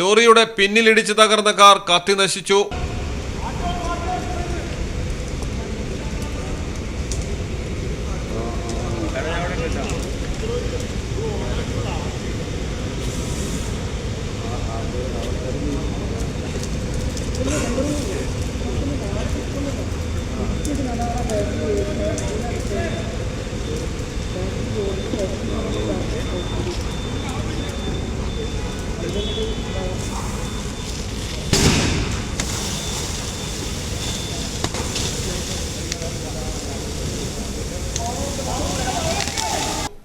ലോറിയുടെ പിന്നിലിടിച്ച് തകർന്ന കാർ കത്തി നശിച്ചു.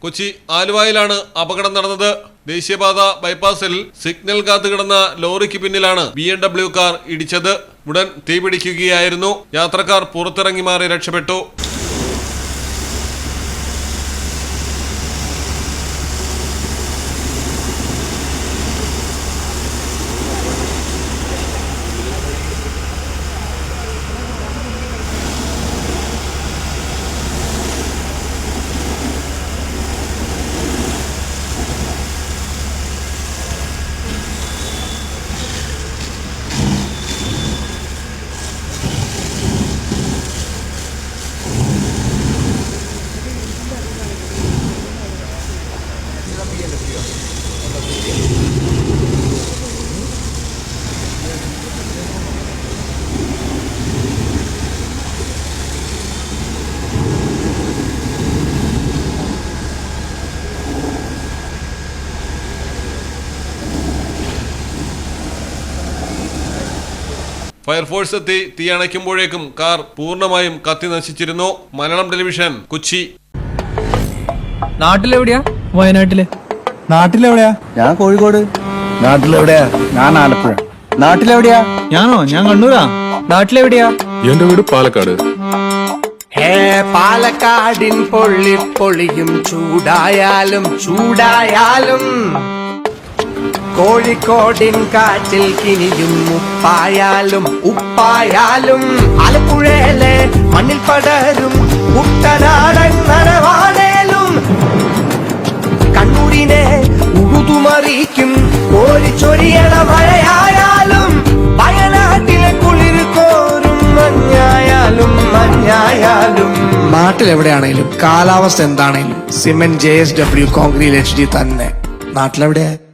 കൊച്ചി ആലുവായിലാണ് അപകടം നടന്നത്. ദേശീയപാത ബൈപ്പാസിൽ സിഗ്നൽ കാത്തു കിടന്ന ലോറിക്ക് പിന്നിലാണ് ബി എം ഡബ്ല്യു കാർ ഇടിച്ചത്. ഉടൻ തീപിടിക്കുകയായിരുന്നു. യാത്രക്കാർ പുറത്തിറങ്ങി മാറി രക്ഷപ്പെട്ടു. ഫയർഫോഴ്സ് എത്തി തീയണയ്ക്കുമ്പോഴേക്കും കാർ പൂർണമായും കത്തി നശിച്ചിരുന്നു. മലയാളം ടെലിവിഷൻ കൊച്ചി. നാട്ടിലെവിടെയാ? വയനാട്ടിൽ. നാട്ടിലെവിടെയാ? ഞാൻ കോഴിക്കോട്. നാട്ടിലെവിടെയാ? ഞാൻ ആലപ്പുഴ. നാട്ടിലെവിടെയാ? ഞാനോ? ഞാൻ കണ്ണൂരാ. നാട്ടിലെവിടെയാ? എന്റെ വീട് പാലക്കാട്. ഹേ പാലക്കാടിൻ പൊള്ളി പൊളിയും ചൂടായാലും ചൂടായാലും. കോഴിക്കോടിൻ കാറ്റിൽ കിനിയും ഉപ്പായാലും ഉപ്പായാലും ആലപ്പുഴയിലെ മണ്ണിൽ പടരും കുട്ടനാടൻ നനവാണേലും കണ്ണൂരിനെ ഉഴുതുമറിയിക്കും കോരിച്ചൊരിയണ മഴയായാലും. വയനാട്ടിലെ കുളിർ കോരും മഞ്ഞായാലും മഞ്ഞായാലും. നാട്ടിലെവിടെയാണേലും? കാലാവസ്ഥ എന്താണേലും? Cement J S W concrete H D തന്നെ. നാട്ടിലെവിടെയാ?